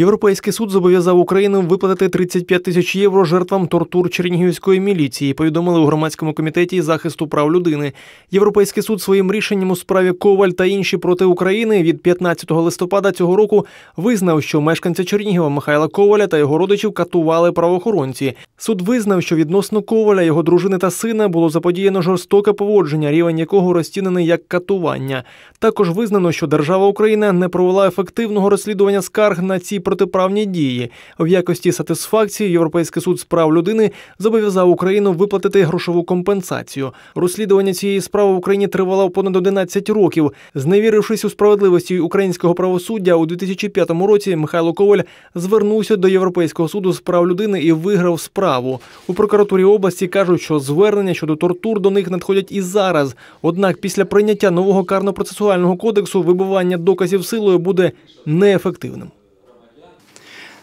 Європейський суд зобов'язав Україну виплатити 35 тисяч євро жертвам тортур Чернігівської міліції. Повідомили у громадському комітеті захисту прав людини. Європейський суд своїм рішенням у справі Коваль та інші проти України від 15 листопада цього року визнав, що мешканця Чернігова Михайла Коваля та його родичів катували правоохоронці. Суд визнав, що відносно Коваля, його дружини та сина було заподіяно жорстоке поводження, рівень якого розцінений як катування. Також визнано, що держава Україна не провела ефективного розслідування скарг на ці протиправні дії. В якості сатисфакції Європейський суд з прав людини зобов'язав Україну виплатити грошову компенсацію. Розслідування цієї справи в Україні тривало понад 11 років. Зневірившись у справедливості українського правосуддя, у 2005 році Михайло Коваль звернувся до Європейського суду з прав людини і виграв справу. У прокуратурі області кажуть, що звернення щодо тортур до них надходять і зараз. Однак після прийняття нового карно-процесуального кодексу вибивання доказів силою буде неефективним.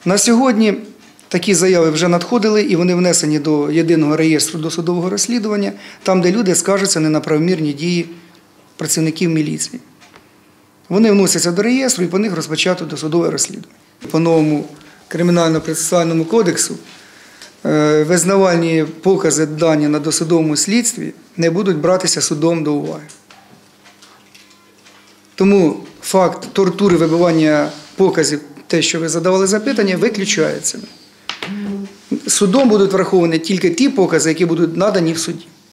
На сьогодні такі заяви вже надходили і вони внесені до єдиного реєстру досудового розслідування, там, де люди скаржаться не на правомірні дії працівників міліції. Вони вносяться до реєстру і по них розпочато досудове розслідування. По новому кримінально-процесуальному кодексу е, визнавальні покази дані на досудовому слідстві не будуть братися судом до уваги. Тому факт тортури вибивання показів, те, що ви задавали запитання, виключається. Судом будуть враховані тільки ті покази, які будуть надані в суді.